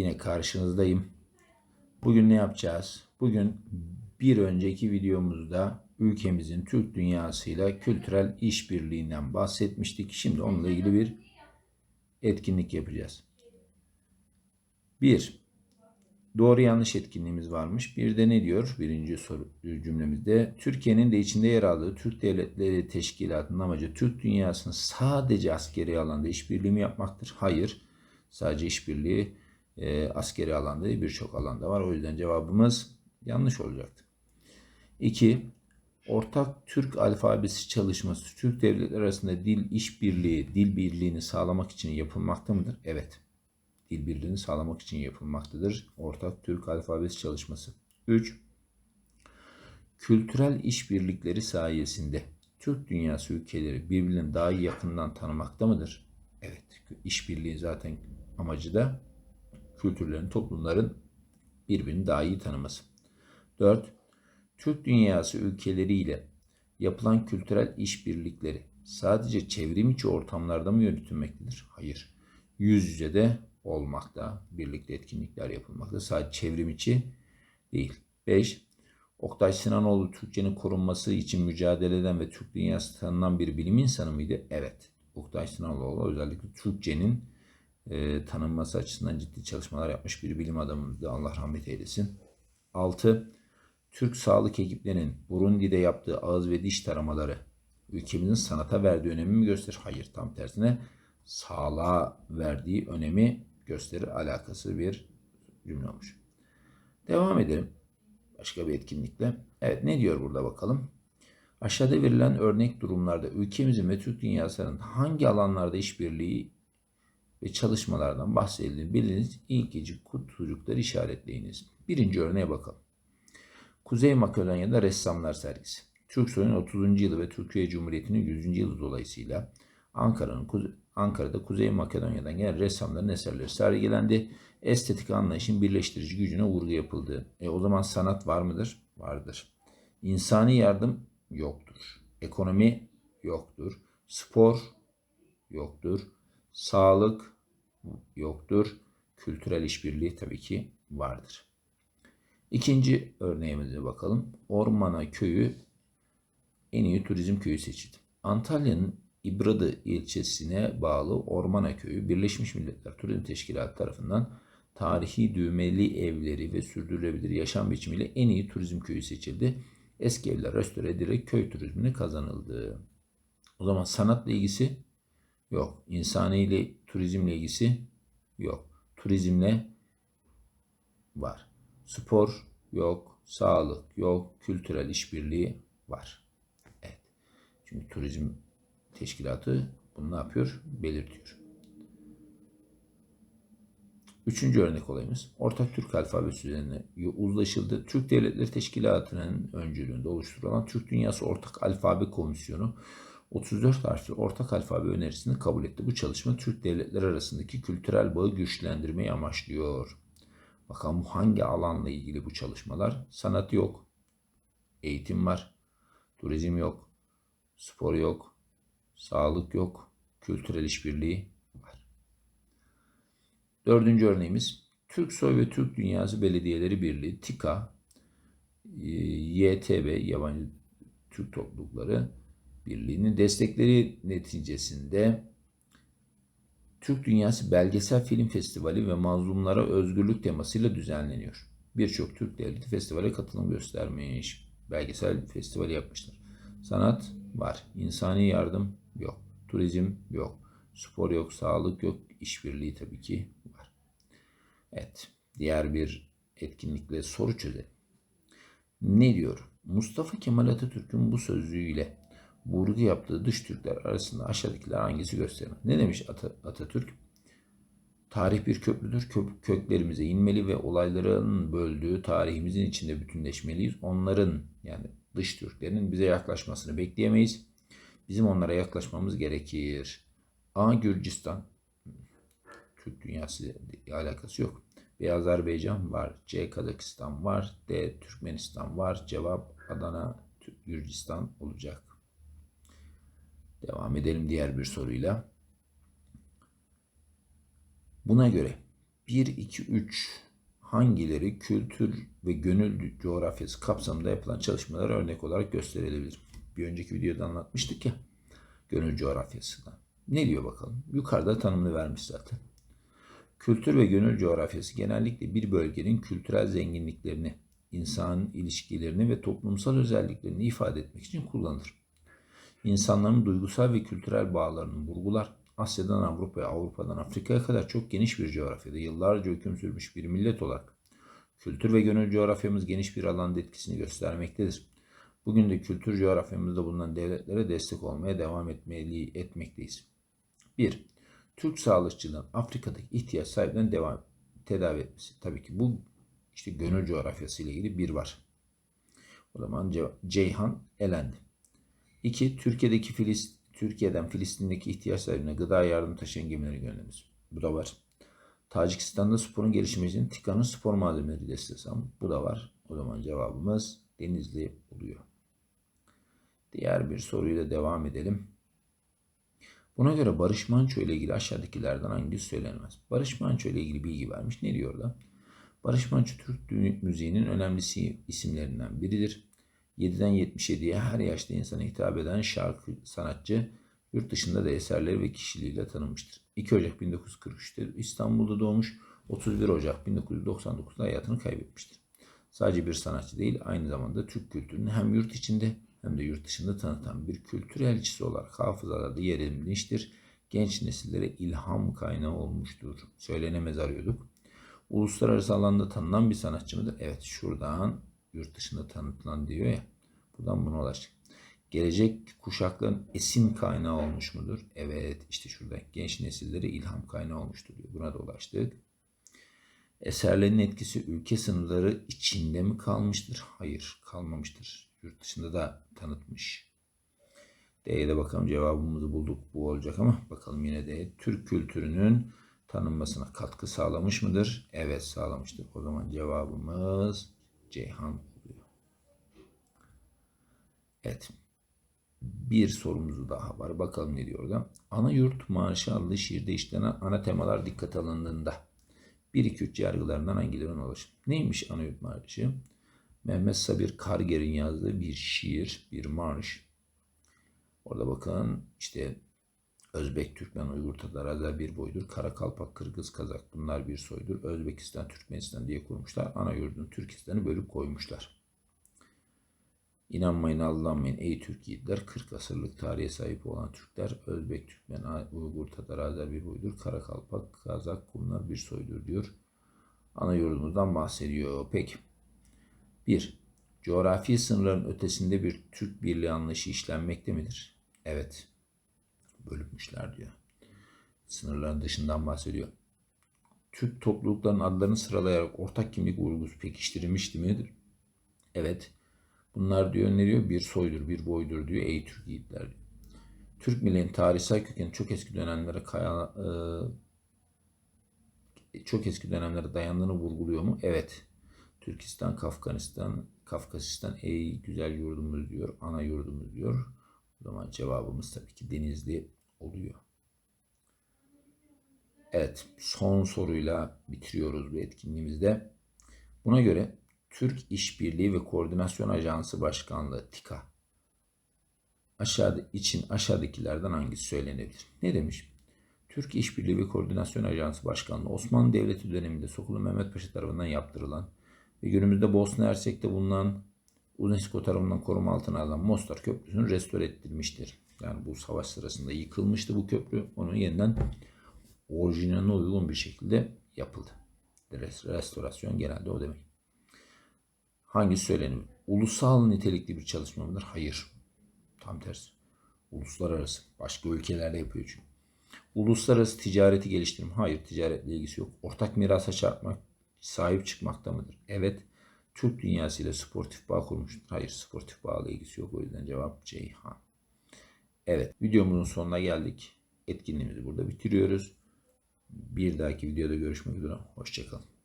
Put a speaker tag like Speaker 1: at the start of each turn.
Speaker 1: yine karşınızdayım. Bugün ne yapacağız? Bugün bir önceki videomuzda ülkemizin Türk dünyasıyla kültürel işbirliğinden bahsetmiştik. Şimdi onunla ilgili bir etkinlik yapacağız. Bir, doğru yanlış etkinliğimiz varmış. Bir de ne diyor birinci soru cümlemizde? Türkiye'nin de içinde yer aldığı Türk Devletleri Teşkilatı'nın amacı Türk dünyasının sadece askeri alanda işbirliği mi yapmaktır? Hayır. Sadece işbirliği e, askeri alanda değil birçok alanda var. O yüzden cevabımız yanlış olacaktı. 2. Ortak Türk alfabesi çalışması Türk devletleri arasında dil işbirliği, dil birliğini sağlamak için yapılmakta mıdır? Evet. Dil birliğini sağlamak için yapılmaktadır. Ortak Türk alfabesi çalışması. 3. Kültürel işbirlikleri sayesinde Türk dünyası ülkeleri birbirlerini daha yakından tanımakta mıdır? Evet. İşbirliği zaten amacı da kültürlerin, toplumların birbirini daha iyi tanıması. 4. Türk dünyası ülkeleriyle yapılan kültürel işbirlikleri sadece çevrim içi ortamlarda mı yürütülmektedir? Hayır. Yüz yüze de olmakta, birlikte etkinlikler yapılmakta. Sadece çevrim içi değil. 5. Oktay Sinanoğlu Türkçenin korunması için mücadele eden ve Türk dünyası tanınan bir bilim insanı mıydı? Evet. Oktay Sinanoğlu özellikle Türkçenin e, tanınması açısından ciddi çalışmalar yapmış bir bilim adamımızdı. Allah rahmet eylesin. 6. Türk sağlık ekiplerinin Burundi'de yaptığı ağız ve diş taramaları ülkemizin sanata verdiği önemi mi gösterir? Hayır tam tersine sağlığa verdiği önemi gösterir. Alakası bir cümle olmuş. Devam edelim. Başka bir etkinlikle. Evet ne diyor burada bakalım. Aşağıda verilen örnek durumlarda ülkemizin ve Türk dünyasının hangi alanlarda işbirliği ve çalışmalardan bahsedildiğini biliniz. İlk kutucukları işaretleyiniz. Birinci örneğe bakalım. Kuzey Makedonya'da ressamlar sergisi. Türksoy'un 30. yılı ve Türkiye Cumhuriyeti'nin 100. yılı dolayısıyla Ankara'nın Ankara'da Kuzey Makedonya'dan gelen ressamların eserleri sergilendi. Estetik anlayışın birleştirici gücüne vurgu yapıldı. E o zaman sanat var mıdır? Vardır. İnsani yardım yoktur. Ekonomi yoktur. Spor yoktur. Sağlık yoktur. Kültürel işbirliği tabii ki vardır. İkinci örneğimize bakalım. Ormana köyü en iyi turizm köyü seçildi. Antalya'nın İbradı ilçesine bağlı Ormana köyü Birleşmiş Milletler Turizm Teşkilatı tarafından tarihi düğmeli evleri ve sürdürülebilir yaşam biçimiyle en iyi turizm köyü seçildi. Eski evler restore edilerek köy turizmini kazanıldı. O zaman sanatla ilgisi yok. İnsani ile turizmle ilgisi yok. Turizmle var. Spor yok, sağlık yok, kültürel işbirliği var. Evet. Çünkü turizm teşkilatı bunu ne yapıyor? Belirtiyor. Üçüncü örnek olayımız ortak Türk alfabesi üzerine uzlaşıldı. Türk Devletleri Teşkilatı'nın öncülüğünde oluşturulan Türk Dünyası Ortak Alfabe Komisyonu 34 harfli ortak alfabe önerisini kabul etti. Bu çalışma Türk devletleri arasındaki kültürel bağı güçlendirmeyi amaçlıyor. Bakalım hangi alanla ilgili bu çalışmalar? Sanat yok. Eğitim var. Turizm yok. Spor yok. Sağlık yok. Kültürel işbirliği var. Dördüncü örneğimiz Türk Soy ve Türk Dünyası Belediyeleri Birliği TİKA YTB yabancı Türk toplulukları Birliği'nin destekleri neticesinde Türk Dünyası Belgesel Film Festivali ve mazlumlara özgürlük temasıyla düzenleniyor. Birçok Türk devleti festivale katılım göstermiş. Belgesel festivali yapmışlar. Sanat var. İnsani yardım yok. Turizm yok. Spor yok. Sağlık yok. İşbirliği tabii ki var. Evet. Diğer bir etkinlikle soru çözelim. Ne diyor? Mustafa Kemal Atatürk'ün bu sözlüğüyle vurgu yaptığı dış Türkler arasında aşağıdakiler hangisi gösterir? Ne demiş Atatürk? Tarih bir köprüdür. Köklerimize inmeli ve olayların böldüğü tarihimizin içinde bütünleşmeliyiz. Onların yani dış Türklerin bize yaklaşmasını bekleyemeyiz. Bizim onlara yaklaşmamız gerekir. A. Gürcistan. Türk dünyası ile alakası yok. B. Azerbaycan var. C. Kazakistan var. D. Türkmenistan var. Cevap Adana, Gürcistan olacak. Devam edelim diğer bir soruyla. Buna göre 1, 2, 3 hangileri kültür ve gönül coğrafyası kapsamında yapılan çalışmalara örnek olarak gösterilebilir? Bir önceki videoda anlatmıştık ya gönül coğrafyasından. Ne diyor bakalım? Yukarıda tanımını vermiş zaten. Kültür ve gönül coğrafyası genellikle bir bölgenin kültürel zenginliklerini, insan ilişkilerini ve toplumsal özelliklerini ifade etmek için kullanılır. İnsanların duygusal ve kültürel bağlarını vurgular. Asya'dan Avrupa'ya, Avrupa'dan Afrika'ya kadar çok geniş bir coğrafyada yıllarca hüküm sürmüş bir millet olarak kültür ve gönül coğrafyamız geniş bir alanda etkisini göstermektedir. Bugün de kültür coğrafyamızda bulunan devletlere destek olmaya devam etmeli, etmekteyiz. 1. Türk sağlıkçıların Afrika'daki ihtiyaç sahiplerine devam tedavi etmesi. Tabii ki bu işte gönül coğrafyası ile ilgili bir var. O zaman Ceyhan elendi. 2. Türkiye'deki Filist Türkiye'den Filistin'deki ihtiyaç sahibine gıda yardım taşıyan gemileri göndermesi. Bu da var. Tacikistan'da sporun gelişimi için TİKA'nın spor malzemeleri destesam. Bu da var. O zaman cevabımız Denizli oluyor. Diğer bir soruyla devam edelim. Buna göre Barış Manço ile ilgili aşağıdakilerden hangisi söylenemez? Barış Manço ile ilgili bilgi vermiş. Ne diyor da? Barış Manço Türk müziğinin önemli isimlerinden biridir. 7'den 77'ye her yaşta insana hitap eden şarkı sanatçı yurt dışında da eserleri ve kişiliğiyle tanınmıştır. 2 Ocak 1943'te İstanbul'da doğmuş, 31 Ocak 1999'da hayatını kaybetmiştir. Sadece bir sanatçı değil, aynı zamanda Türk kültürünü hem yurt içinde hem de yurt dışında tanıtan bir kültür elçisi olarak hafızalarda yer edinmiştir. Genç nesillere ilham kaynağı olmuştur. Söylenemez arıyorduk. Uluslararası alanda tanınan bir sanatçı mıdır? Evet şuradan yurt dışında tanıtılan diyor ya. Buradan buna ulaştık. Gelecek kuşakların esin kaynağı olmuş mudur? Evet işte şurada genç nesillere ilham kaynağı olmuştur diyor. Buna da ulaştık. Eserlerin etkisi ülke sınırları içinde mi kalmıştır? Hayır kalmamıştır. Yurt dışında da tanıtmış. D'ye de bakalım cevabımızı bulduk. Bu olacak ama bakalım yine de Türk kültürünün tanınmasına katkı sağlamış mıdır? Evet sağlamıştır. O zaman cevabımız Ceyhan oluyor. Evet. Bir sorumuzu daha var. Bakalım ne diyor da. Ana yurt marşı adlı şiirde işlenen ana temalar dikkat alındığında 1-2-3 yargılarından hangilerine ulaşır? Neymiş ana yurt marşı? Mehmet Sabir Karger'in yazdığı bir şiir, bir marş. Orada bakın işte Özbek, Türkmen, Uygur, Tatar, Azer bir boydur. Karakalpak, Kırgız, Kazak bunlar bir soydur. Özbekistan, Türkmenistan diye kurmuşlar. Ana yurdun Türkistan'ı bölüp koymuşlar. İnanmayın, aldanmayın ey Türk yiğitler. 40 asırlık tarihe sahip olan Türkler, Özbek, Türkmen, Uygur, Tatar, Azer bir boydur. Karakalpak, Kazak bunlar bir soydur diyor. Ana yurdumuzdan bahsediyor. Peki. 1. Coğrafi sınırların ötesinde bir Türk birliği anlayışı işlenmekte midir? Evet. Bölünmüşler diyor. Sınırların dışından bahsediyor. Türk topluluklarının adlarını sıralayarak ortak kimlik vurgusu pekiştirilmişti midir? Evet. Bunlar diyor ne diyor? Bir soydur, bir boydur diyor. Ey Türk yiğitler diyor. Türk milletin tarihsel kökeni çok eski dönemlere kaya, e, çok eski dönemlere dayandığını vurguluyor mu? Evet. Türkistan, Kafganistan, Kafkasistan ey güzel yurdumuz diyor. Ana yurdumuz diyor. O zaman cevabımız tabii ki Denizli oluyor. Evet son soruyla bitiriyoruz bu etkinliğimizde. Buna göre Türk İşbirliği ve Koordinasyon Ajansı Başkanlığı TİKA aşağıda için aşağıdakilerden hangisi söylenebilir? Ne demiş? Türk İşbirliği ve Koordinasyon Ajansı Başkanlığı Osmanlı Devleti döneminde Sokulu Mehmet Paşa tarafından yaptırılan ve günümüzde Bosna Hersek'te bulunan UNESCO tarafından koruma altına alınan Mostar Köprüsü'nü restore edilmiştir. Yani bu savaş sırasında yıkılmıştı bu köprü. Onun yeniden orijinaline uygun bir şekilde yapıldı. Restorasyon genelde o demek. Hangisi söylenir? Ulusal nitelikli bir çalışma mıdır? Hayır. Tam tersi. Uluslararası. Başka ülkelerde yapıyor çünkü. Uluslararası ticareti geliştirme. Hayır ticaretle ilgisi yok. Ortak mirasa çarpmak, sahip çıkmakta mıdır? Evet. Türk dünyasıyla sportif bağ kurmuştur. Hayır sportif bağla ilgisi yok. O yüzden cevap Ceyhan. Evet videomuzun sonuna geldik. Etkinliğimizi burada bitiriyoruz. Bir dahaki videoda görüşmek üzere. Hoşçakalın.